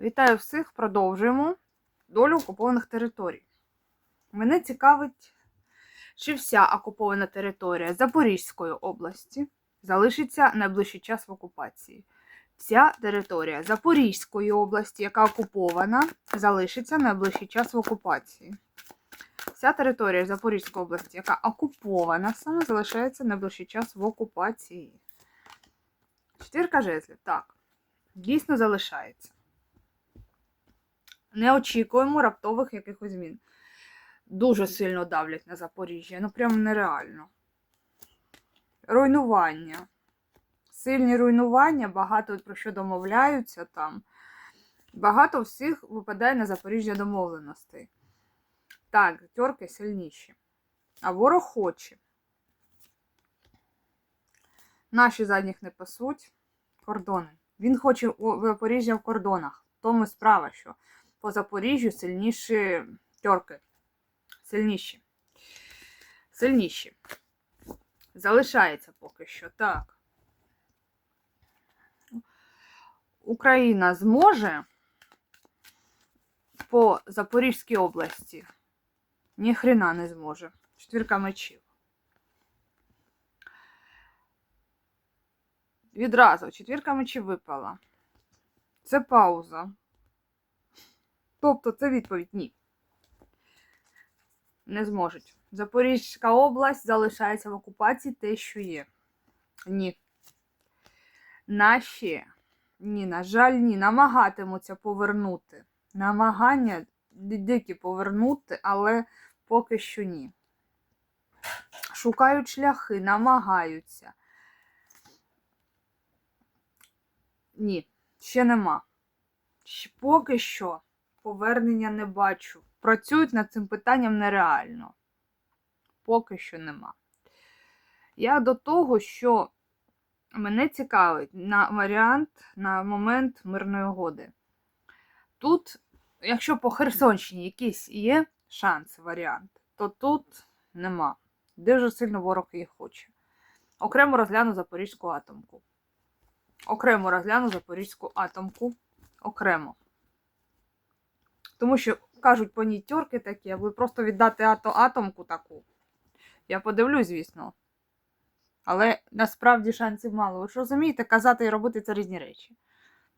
Вітаю всіх! Продовжуємо долю окупованих територій. Мене цікавить, чи вся окупована територія Запорізької області залишиться найближчий час в окупації. Вся територія Запорізької області, яка окупована, залишиться найближчий час в окупації. Вся територія Запорізької області, яка окупована, саме залишається найближчий час в окупації. Четвірка жезлів. Так, дійсно залишається. Не очікуємо раптових якихось змін. Дуже сильно давлять на Запоріжжя. Ну прям нереально. Руйнування. Сильні руйнування, багато про що домовляються там. Багато всіх випадає на Запоріжжя домовленостей. Так, тьорки сильніші. А ворог хоче. Наші задніх не пасуть. Кордони. Він хоче у Запоріжжя в кордонах. В тому справа, що по Запоріжжю сильніші тьорки. Сильніші. Сильніші. Залишається поки що. Так. Україна зможе по Запорізькій області. Ніхрена не зможе. Четвірка мечів. Відразу четвірка мечів випала. Це пауза. Тобто це відповідь ні. Не зможуть. Запорізька область залишається в окупації те, що є. Ні. Наші, ні, на жаль, ні, намагатимуться повернути. Намагання дикі повернути, але поки що ні. Шукають шляхи, намагаються. Ні, ще нема. Поки що повернення не бачу. Працюють над цим питанням нереально. Поки що нема. Я до того, що мене цікавить на варіант на момент мирної угоди. Тут, якщо по Херсонщині якийсь є шанс, варіант, то тут нема. Дуже сильно ворог їх хоче. Окремо розгляну Запорізьку атомку. Окремо розгляну Запорізьку атомку. Окремо. Тому що кажуть по ній тьорки такі, аби просто віддати ато атомку таку. Я подивлюсь, звісно. Але насправді шансів мало. Ви ж розумієте, казати і робити це різні речі.